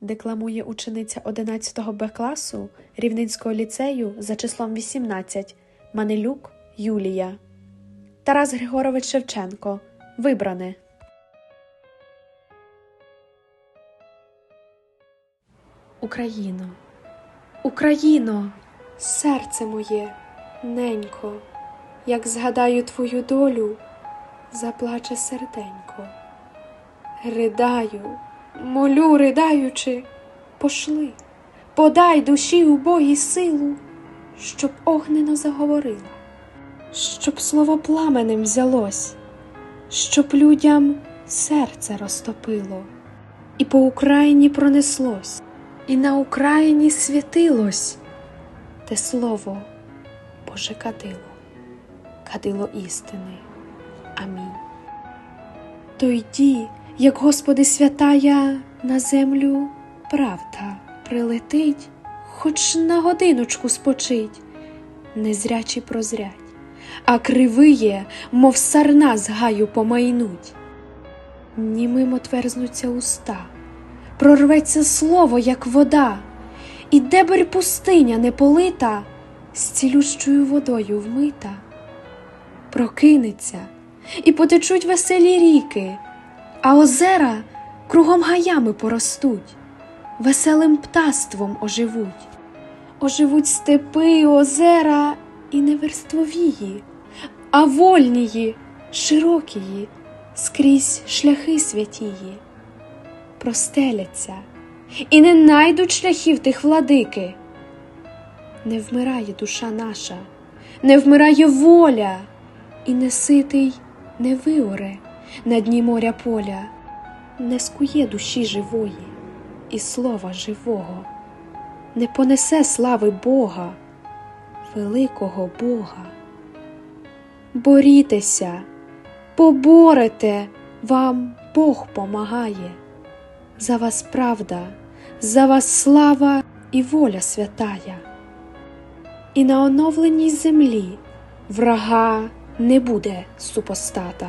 Декламує учениця 11 Б класу Рівненського ліцею за числом 18 Манелюк Юлія. Тарас Григорович Шевченко. Вибране. Україно, Україно, серце моє, ненько, як згадаю твою долю, заплаче серденько. Ридаю, молю, ридаючи, пошли, подай душі убогій силу, щоб огнено заговорила, щоб слово пламенем взялось, щоб людям серце розтопило, і по Україні пронеслось, і на Україні світилось те слово Боже кадило, кадило істини. Амінь. То йді, як Господи святая, на землю правда прилетить, хоч на годиночку спочить, незрячі прозрять, а кривиє, мов сарна з гаю помайнуть. Німим отверзнуться уста, прорветься слово, як вода, і дебер пустиня не полита, з цілющою водою вмита, прокинеться і потечуть веселі ріки, а озера кругом гаями поростуть, веселим птаством оживуть, оживуть степи, озера і не верствовії, а вольнії, широкії, скрізь шляхи святії, простеляться і не найдуть шляхів тих владики. Не вмирає душа наша, не вмирає воля, і не ситий не виоре на дні моря поля, не скує душі живої і слова живого, не понесе слави Бога, великого Бога. Борітеся, поборете, вам Бог помагає. За вас правда, за вас слава і воля святая. І на оновленій землі врага не буде супостата,